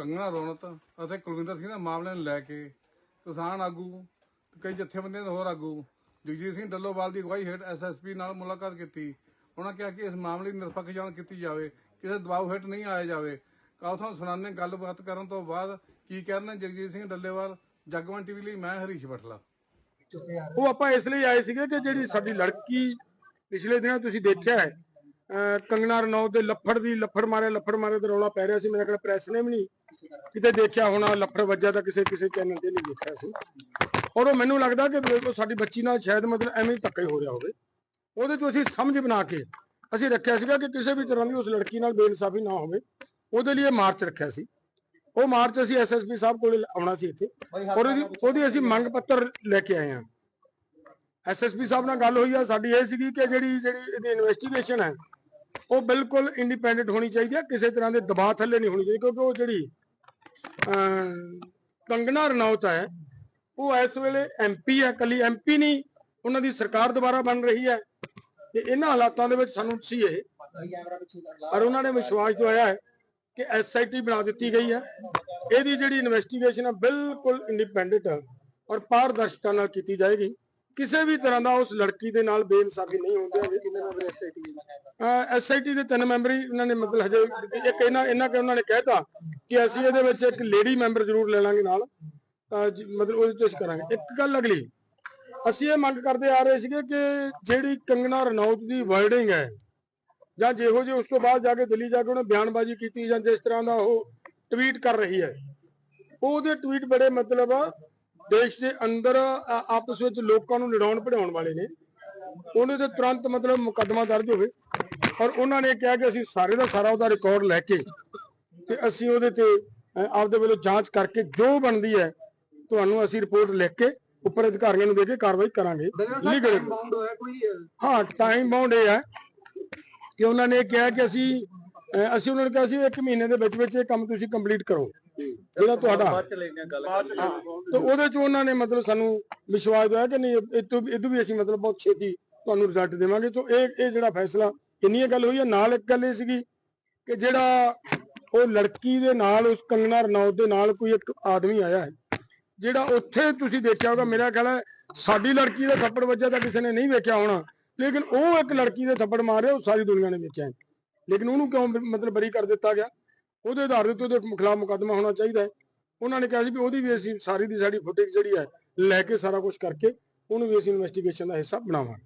ਕੰਗਣਾ ਰੌਣਤ ਅਤੇ ਕੁਲਵਿੰਦਰ ਸਿੰਘ ਦੇ ਮਾਮਲੇ ਨੂੰ ਲੈ ਕੇ ਕਿਸਾਨ ਆਗੂ ਤੇ ਕਈ ਜਥੇਬੰਦੀਆਂ ਦੇ ਹੋਰ ਆਗੂ, ਜਗਜੀਤ ਸਿੰਘ ਡੱਲੋਵਾਲ ਦੀ ਅਗਵਾਈ ਹੇਠ ਐਸਐਸਪੀ ਨਾਲ ਮੁਲਾਕਾਤ ਕੀਤੀ। ਉਹਨਾਂ ਕਿਹਾ ਕਿ ਇਸ ਮਾਮਲੇ ਦੀ ਨਿਰਪੱਖ ਜਾਂਚ ਕੀਤੀ ਜਾਵੇ, ਕਿਸੇ ਦਬਾਅ ਹੇਠ ਨਹੀਂ ਆਇਆ ਜਾਵੇ। ਕੱਲ੍ਹ ਤੁਹਾਨੂੰ ਸੁਣਾਣੇ ਗੱਲਬਾਤ ਕਰਨ ਤੋਂ ਬਾਅਦ ਕੀ ਕਹਿਣਾ ਜਗਜੀਤ ਸਿੰਘ ਡੱਲੇਵਾਲ? ਜਗਵੰਤ ਟੀਵੀ ਲਈ ਮੈਂ ਹਰੀਸ਼ ਬਟਲਾ। ਉਹ ਆਪਾਂ ਇਸ ਲਈ ਆਏ ਸੀਗੇ ਕਿ ਜਿਹੜੀ ਸਾਡੀ ਲੜਕੀ ਪਿਛਲੇ ਦਿਨਾਂ ਤੁਸੀਂ ਦੇਖਿਆ ਹੈ, ਅਹ ਕੰਗਨਾ ਰਣੌਤ ਦੇ ਲੱਫੜ ਦੀ, ਲੱਫੜ ਮਾਰੇ ਲੱਫੜ ਮਾਰੇ ਦਾ ਰੌਲਾ ਪੈ ਰਿਹਾ ਸੀ, ਮੇਰੇ ਕੋਲ ਪ੍ਰੈਸ ਨੇ ਵੀ ਨਹੀਂ ਕਿਤੇ ਦੇਖਿਆ ਹੋਣਾ ਲੱਫੜ ਵੱਜਾ ਤਾਂ ਕਿਸੇ ਕਿਸੇ ਚੈਨਲ ਤੇ ਨਹੀਂ ਦੇਖਿਆ ਸੀ। ਔਰ ਉਹ ਮੈਨੂੰ ਲੱਗਦਾ ਕਿ ਦੇਖੋ ਸਾਡੀ ਬੱਚੀ ਨਾਲ ਸ਼ਾਇਦ ਮਤਲਬ ਐਵੇਂ ਹੀ ਧੱਕਾ ਹੀ ਹੋ ਰਿਹਾ ਹੋਵੇ। ਉਹਦੇ ਤੋਂ ਅਸੀਂ ਸਮਝ ਬਣਾ ਕੇ ਅਸੀਂ ਰੱਖਿਆ ਸੀਗਾ ਕਿ ਕਿਸੇ ਵੀ ਤਰ੍ਹਾਂ ਦੀ ਉਸ ਲੜਕੀ ਨਾਲ ਬੇਇਨਸਾਫੀ ਨਾ ਹੋਵੇ। ਉਹਦੇ ਲਈ ਮਾਰਚ ਰੱਖਿਆ ਸੀ। ਉਹ ਮਾਰਚ ਅਸੀਂ ਐਸਐਸਪੀ ਸਾਹਿਬ ਕੋਲ ਆਉਣਾ ਸੀ ਇੱਥੇ। ਔਰ ਉਹਦੀ ਅਸੀਂ ਮੰਗ ਪੱਤਰ ਲੈ ਕੇ ਆਏ ਹਾਂ। ਐਸਐਸਪੀ ਸਾਹਿਬ ਨਾਲ ਗੱਲ ਹੋਈ ਆ। ਸਾਡੀ ਇਹ ਸੀਗੀ ਕਿ ਜਿਹੜੀ ਜਿਹੜੀ ਇਹਦੀ ਇਨਵੈਸਟੀਗੇਸ਼ਨ ਹੈ ਉਹ ਬਿਲਕੁਲ ਇੰਡੀਪੈਂਡੈਂਟ ਹੋਣੀ ਚਾਹੀਦੀ ਹੈ ਕਿਸੇ ਤਰ੍ਹਾਂ ਦੇ ਦਬਾਅ ਥੱਲੇ ਨਹੀਂ ਹੋਣੀ ਚਾਹੀਦੀ ਕਿਉਂਕਿ ਉਹ ਜਿਹੜੀ ਕੰਗਨਾ ਰਣੌਤ ਹੈ। ਉਹ ਇਸ ਵੇਲੇ ਐਮਪੀ ਹੈ, ਕੱਲੀ ਐਮਪੀ ਨਹੀਂ, ਉਹਨਾਂ ਦੀ ਸਰਕਾਰ ਦੁਬਾਰਾ ਬਣ ਰਹੀ ਹੈ। ਤੇ ਇਹਨਾਂ ਹਾਲਾਤਾਂ ਦੇ ਵਿੱਚ ਸਾਨੂੰ ਸੀ ਇਹ ਔਰ ਉਹਨਾਂ ਨੇ ਵਿਸ਼ਵਾਸ ਦਿਵਾਇਆ ਹੈ ਕਿ ਐਸਆਈਟੀ ਬਣਾ ਦਿੱਤੀ ਗਈ ਹੈ। ਇਹਦੀ ਜਿਹੜੀ ਇਨਵੈਸਟੀਗੇਸ਼ਨ ਹੈ, ਬਿਲਕੁਲ ਇੰਡੀਪੈਂਡੈਂਟ ਔਰ ਪਾਰਦਰਸ਼ਤਾ ਨਾਲ ਕੀਤੀ ਜਾਏਗੀ। ਕਿਸੇ ਵੀ ਤਰ੍ਹਾਂ ਦਾ ਉਸ ਲੜਕੀ ਦੇ ਨਾਲ ਬੇਇਨਸਾਫੀ ਨਹੀਂ ਹੁੰਦੀ ਦੇਵਾਂਗੇ ਕਿੰਨੇ ਮੈਂਬਰ ਐਸਆਈਟੀ ਐਸਆਈਟੀ ਦੇ ਤਿੰਨ ਮੈਂਬਰ ਹੀ ਉਹਨਾਂ ਨੇ ਮਤਲਬ ਹਜੇ ਇੱਕ ਇਹਨਾਂ ਇਹਨਾਂ ਕਿ ਉਹਨਾਂ ਨੇ ਕਹਿਤਾ ਕਿ ਅਸੀਂ ਇਹਦੇ ਵਿੱਚ ਇੱਕ ਲੇਡੀ ਮੈਂਬਰ ਜ਼ਰੂਰ ਲੈ ਲਾਂਗੇ ਨਾਲ ਅਹ ਜ- ਮਤਲਬ ਉਹਦੇ ਚ ਅਸੀਂ ਕਰਾਂਗੇ। ਇੱਕ ਗੱਲ ਅਗਲੀ, ਅਸੀਂ ਇਹ ਮੰਗ ਕਰਦੇ ਆ ਰਹੇ ਸੀਗੇ ਕਿ ਜਿਹੜੀ ਕੰਗਨਾ ਰਣੌਤ ਦੀ ਵਰਡਿੰਗ ਹੈ, ਜਾਂ ਜਿਹੋ ਜਿਹੇ ਉਸ ਤੋਂ ਬਾਅਦ ਜਾ ਕੇ ਦਿੱਲੀ ਜਾ ਕੇ ਉਹਨੇ ਬਿਆਨਬਾਜ਼ੀ ਕੀਤੀ, ਜਾਂ ਜਿਸ ਤਰ੍ਹਾਂ ਦਾ ਉਹ ਟਵੀਟ ਕਰ ਰਹੀ ਹੈ, ਉਹਦੇ ਟਵੀਟ ਬੜੇ ਮਤਲਬ ਦੇਸ਼ ਦੇ ਅੰਦਰ ਆ- ਆਪਸ ਵਿੱਚ ਲੋਕਾਂ ਨੂੰ ਲੜਾਉਣ ਪੜਾਉਣ ਵਾਲੇ ਨੇ। ਉਹਨੇ ਤੇ ਤੁਰੰਤ ਮਤਲਬ ਮੁਕੱਦਮਾ ਦਰਜ ਹੋਵੇ, ਔਰ ਉਹਨਾਂ ਨੇ ਕਿਹਾ ਕਿ ਅਸੀਂ ਸਾਰੇ ਦਾ ਸਾਰਾ ਉਹਦਾ ਰਿਕਾਰਡ ਲੈ ਕੇ ਤੇ ਅਸੀਂ ਉਹਦੇ ਤੇ ਆਪਦੇ ਵੱਲੋਂ ਜਾਂਚ ਕਰਕੇ ਜੋ ਬਣਦੀ ਹੈ ਤੁਹਾਨੂੰ ਅਸੀਂ ਰਿਪੋਰਟ ਲਿਖ ਕੇ ਉੱਪਰ ਅਧਿਕਾਰੀਆਂ ਨੂੰ ਦੇ ਕੇ ਕਾਰਵਾਈ ਕਰਾਂਗੇ। ਲੀਗਲ ਬਾਉਂਡ ਹੋਇਆ ਕੋਈ ਹਾਂ ਟਾਈਮ ਬਾਉਂਡ ਇਹ ਹੈ ਕਿ ਉਹਨਾਂ ਨੇ ਕਿਹਾ ਕਿ ਅਸੀਂ ਅਸੀਂ ਉਹਨਾਂ ਨੂੰ ਕਿਹਾ ਸੀ ਇੱਕ ਮਹੀਨੇ ਦੇ ਵਿੱਚ ਵਿੱਚ ਇਹ ਕੰਮ ਤੁਸੀਂ ਕੰਪਲੀਟ ਕਰੋ। ਜਿਹੜਾ ਤੁਹਾਡਾ ਤੇ ਉਹਦੇ ਚ ਉਹਨਾਂ ਨੇ ਮਤਲਬ ਸਾਨੂੰ ਵਿਸ਼ਵਾਸ ਦਿਵਾਇਆ ਕਿ ਨਹੀਂ ਇਹ ਤੋਂ ਇਹ ਤੋਂ ਵੀ ਅਸੀਂ ਮਤਲਬ ਬਹੁਤ ਛੇਤੀ ਤੁਹਾਨੂੰ ਰਿਜ਼ਲਟ ਦੇਵਾਂਗੇ। ਤੋਂ ਇਹ ਇਹ ਜਿਹੜਾ ਫੈਸਲਾ ਇਹ ਗੱਲ ਹੋਈ ਹੈ। ਨਾਲ ਇੱਕ ਗੱਲ ਇਹ ਸੀਗੀ ਕਿ ਜਿਹੜਾ ਉਹ ਲੜਕੀ ਦੇ ਨਾਲ, ਉਸ ਕੰਗਣਾ ਰਣੌਤ ਦੇ ਨਾਲ ਕੋਈ ਇੱਕ ਆਦਮੀ ਆਇਆ ਹੈ, ਜਿਹੜਾ ਉੱਥੇ ਤੁਸੀਂ ਦੇਖਿਆ ਹੋਗਾ, ਮੇਰਾ ਖਿਆਲ ਹੈ ਸਾਡੀ ਲੜਕੀ ਦਾ ਥੱਪੜ ਵੱਜਿਆ ਤਾਂ ਕਿਸੇ ਨੇ ਨਹੀਂ ਵੇਖਿਆ ਹੋਣਾ, ਲੇਕਿਨ ਉਹ ਇੱਕ ਲੜਕੀ ਦੇ ਥੱਪੜ ਮਾਰਿਆ ਉਹ ਸਾਰੀ ਦੁਨੀਆ ਨੇ ਵੇਖਿਆ ਹੈ। ਲੇਕਿਨ ਉਹਨੂੰ ਕਿਉਂ ਮਤਲਬ ਬਰੀ ਕਰ ਦਿੱਤਾ ਗਿਆ? ਉਹਦੇ ਆਧਾਰ ਦੇ ਉੱਤੇ ਉਹਦੇ ਖਿਲਾਫ ਮੁਕੱਦਮਾ ਹੋਣਾ ਚਾਹੀਦਾ ਹੈ। ਉਹਨਾਂ ਨੇ ਕਿਹਾ ਸੀ ਵੀ ਉਹਦੀ ਵੀ ਅਸੀਂ ਸਾਰੀ ਦੀ ਸਾਡੀ ਫੁਟੇਜ ਜਿਹੜੀ ਹੈ, ਲੈ ਕੇ ਸਾਰਾ ਕੁਝ ਕਰਕੇ ਉਹਨੂੰ ਵੀ ਅਸੀਂ ਇਨਵੈਸਟੀਗੇਸ਼ਨ ਦਾ ਹਿੱਸਾ ਬਣਾਵਾਂਗੇ।